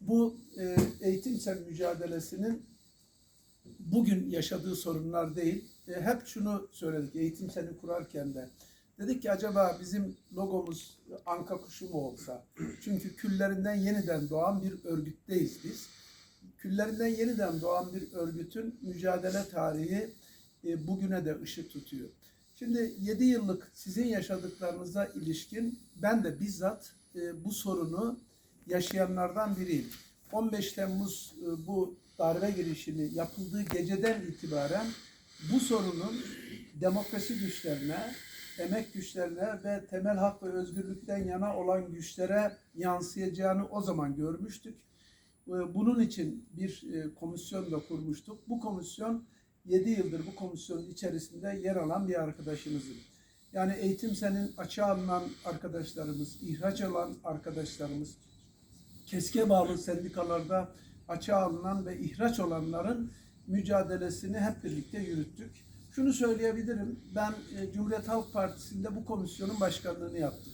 bu e, eğitimsel mücadelesinin bugün yaşadığı sorunlar değil. E, hep şunu söyledik eğitimseli kurarken de. Dedik ki acaba bizim logomuz anka kuşu mu olsa? Çünkü küllerinden yeniden doğan bir örgütteyiz biz. Küllerinden yeniden doğan bir örgütün mücadele tarihi e, bugüne de ışık tutuyor. Şimdi 7 yıllık sizin yaşadıklarınıza ilişkin ben de bizzat e, bu sorunu yaşayanlardan biriyim. 15 Temmuz e, bu darbe girişimi yapıldığı geceden itibaren bu sorunun demokrasi güçlerine, emek güçlerine ve temel hak ve özgürlükten yana olan güçlere yansıyacağını o zaman görmüştük. E, Bunun için bir e, komisyon da kurmuştuk. Bu komisyon 7 yıldır bu komisyonun içerisinde yer alan bir arkadaşımızım. Yani eğitim senin açığa alınan arkadaşlarımız, ihraç alan arkadaşlarımız, keske bağlı sendikalarda açığa alınan ve ihraç olanların mücadelesini hep birlikte yürüttük. Şunu söyleyebilirim, ben e, Cumhuriyet Halk Partisi'nde bu komisyonun başkanlığını yaptım.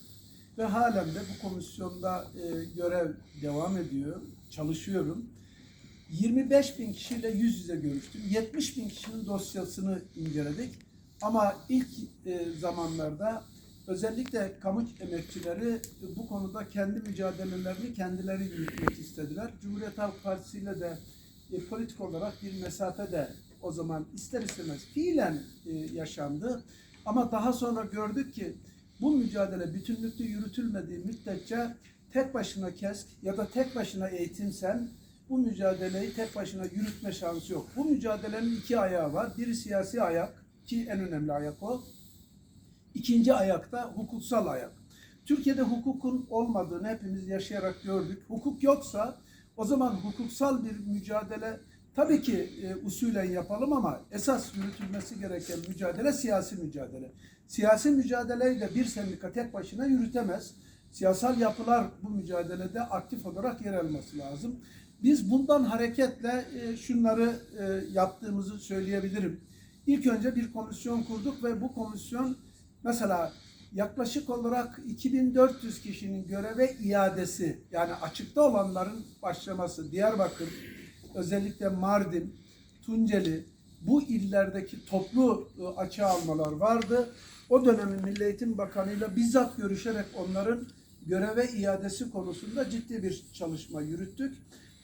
Ve halen de bu komisyonda e, görev devam ediyor, çalışıyorum. 25 bin kişiyle yüz yüze görüştüm. 70 bin kişinin dosyasını inceledik. Ama ilk e, zamanlarda özellikle kamu emekçileri bu konuda kendi mücadelelerini kendileri yürütmek istediler. Cumhuriyet Halk Partisi ile de e, politik olarak bir mesafe de o zaman ister istemez fiilen e, yaşandı. Ama daha sonra gördük ki bu mücadele bütünlüklü yürütülmediği müddetçe tek başına KESK ya da tek başına eğitimsel bu mücadeleyi tek başına yürütme şansı yok. Bu mücadelenin iki ayağı var. Biri siyasi ayak ki en önemli ayak o. İkinci ayakta hukuksal ayak. Türkiye'de hukukun olmadığını hepimiz yaşayarak gördük. Hukuk yoksa o zaman hukuksal bir mücadele tabii ki e, usulen yapalım ama esas yürütülmesi gereken mücadele siyasi mücadele. Siyasi mücadeleyi de bir sendika tek başına yürütemez. Siyasal yapılar bu mücadelede aktif olarak yer alması lazım. Biz bundan hareketle e, şunları e, yaptığımızı söyleyebilirim. İlk önce bir komisyon kurduk ve bu komisyon mesela yaklaşık olarak 2400 kişinin göreve iadesi yani açıkta olanların başlaması Diyarbakır, özellikle Mardin, Tunceli bu illerdeki toplu e, açığa almalar vardı. O dönemin Milli Eğitim Bakanı'yla bizzat görüşerek onların göreve iadesi konusunda ciddi bir çalışma yürüttük.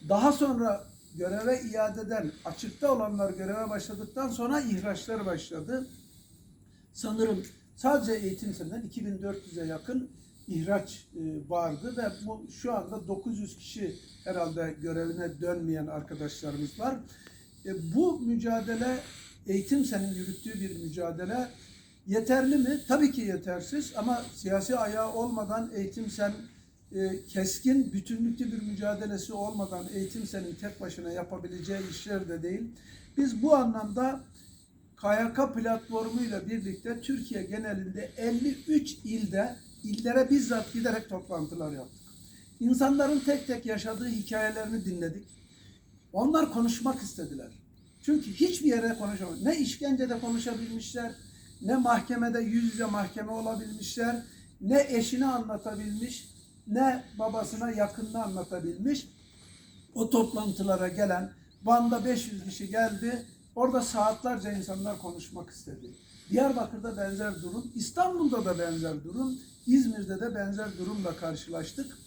Daha sonra göreve iadeden açıkta olanlar göreve başladıktan sonra ihraçlar başladı. Sanırım sadece eğitim seneden 2400'e yakın ihraç e, vardı ve bu şu anda 900 kişi herhalde görevine dönmeyen arkadaşlarımız var. E, bu mücadele eğitim senin yürüttüğü bir mücadele yeterli mi? Tabii ki yetersiz ama siyasi ayağı olmadan eğitim sen e, keskin bütünlüklü bir mücadelesi olmadan eğitim senin tek başına yapabileceği işler de değil. Biz bu anlamda KYK platformuyla birlikte Türkiye genelinde 53 ilde illere bizzat giderek toplantılar yaptık. İnsanların tek tek yaşadığı hikayelerini dinledik. Onlar konuşmak istediler. Çünkü hiçbir yere konuşamadılar. Ne işkencede konuşabilmişler, ne mahkemede yüz yüze mahkeme olabilmişler, ne eşini anlatabilmiş, ne babasına yakınını anlatabilmiş. O toplantılara gelen Van'da 500 kişi geldi. Orada saatlerce insanlar konuşmak istedi. Diyarbakır'da benzer durum, İstanbul'da da benzer durum, İzmir'de de benzer durumla karşılaştık.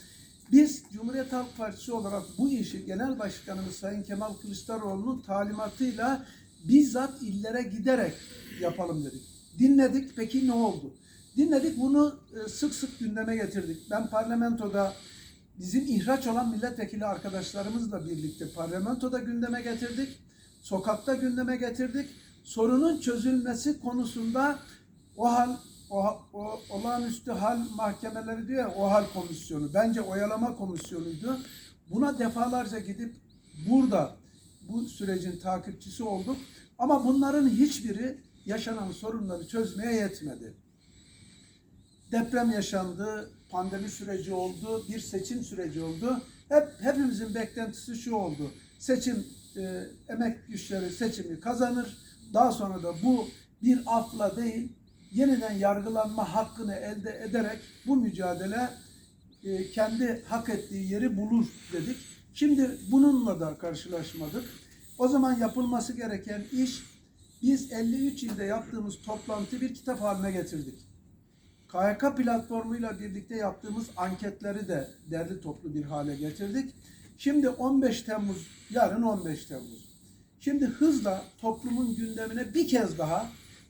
Biz Cumhuriyet Halk Partisi olarak bu işi Genel Başkanımız Sayın Kemal Kılıçdaroğlu'nun talimatıyla bizzat illere giderek yapalım dedik. Dinledik, peki ne oldu? Dinledik, bunu e, sık sık gündeme getirdik. Ben parlamentoda bizim ihraç olan milletvekili arkadaşlarımızla birlikte parlamentoda gündeme getirdik. Sokakta gündeme getirdik. Sorunun çözülmesi konusunda o hal o, o olağanüstü hal mahkemeleri diyor ya, o hal komisyonu. Bence oyalama komisyonuydu. Buna defalarca gidip burada bu sürecin takipçisi olduk. Ama bunların hiçbiri yaşanan sorunları çözmeye yetmedi. Deprem yaşandı, pandemi süreci oldu, bir seçim süreci oldu. Hep hepimizin beklentisi şu oldu. Seçim e, emek güçleri seçimi kazanır. Daha sonra da bu bir afla değil, yeniden yargılanma hakkını elde ederek bu mücadele e, kendi hak ettiği yeri bulur dedik. Şimdi bununla da karşılaşmadık. O zaman yapılması gereken iş biz 53 ilde yaptığımız toplantı bir kitap haline getirdik. KYK platformuyla birlikte yaptığımız anketleri de derli toplu bir hale getirdik. Şimdi 15 Temmuz, yarın 15 Temmuz. Şimdi hızla toplumun gündemine bir kez daha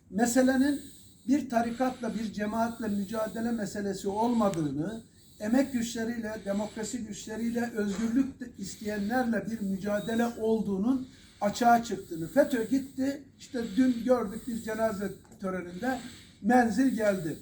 meselenin bir tarikatla, bir cemaatle mücadele meselesi olmadığını, emek güçleriyle, demokrasi güçleriyle, özgürlük isteyenlerle bir mücadele olduğunun açığa çıktığını. FETÖ gitti, işte dün gördük biz cenaze töreninde menzil geldi.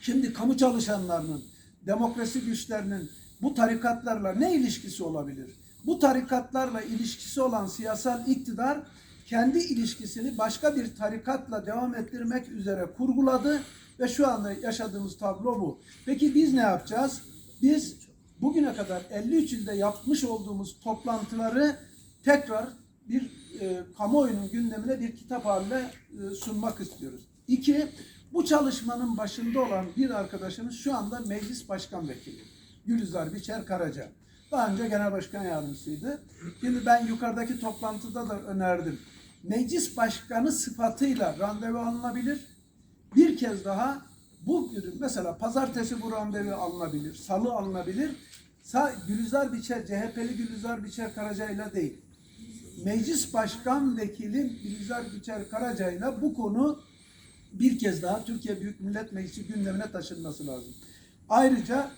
Şimdi kamu çalışanlarının, demokrasi güçlerinin bu tarikatlarla ne ilişkisi olabilir? Bu tarikatlarla ilişkisi olan siyasal iktidar kendi ilişkisini başka bir tarikatla devam ettirmek üzere kurguladı ve şu anda yaşadığımız tablo bu. Peki biz ne yapacağız? Biz bugüne kadar 53 ilde yapmış olduğumuz toplantıları tekrar bir e, kamuoyunun gündemine bir kitap haline e, sunmak istiyoruz. İki, bu çalışmanın başında olan bir arkadaşımız şu anda meclis başkan vekili. Gülizar Biçer Karaca. Daha önce genel başkan yardımcısıydı. Şimdi ben yukarıdaki toplantıda da önerdim. Meclis başkanı sıfatıyla randevu alınabilir. Bir kez daha bu mesela pazartesi bu randevu alınabilir, salı alınabilir. Sa Gülizar Biçer, CHP'li Gülizar Biçer Karaca ile değil. Meclis Başkan Vekili Gülizar Biçer Karaca bu konu bir kez daha Türkiye Büyük Millet Meclisi gündemine taşınması lazım. Ayrıca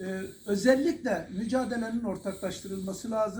e, özellikle mücadelenin ortaklaştırılması lazım.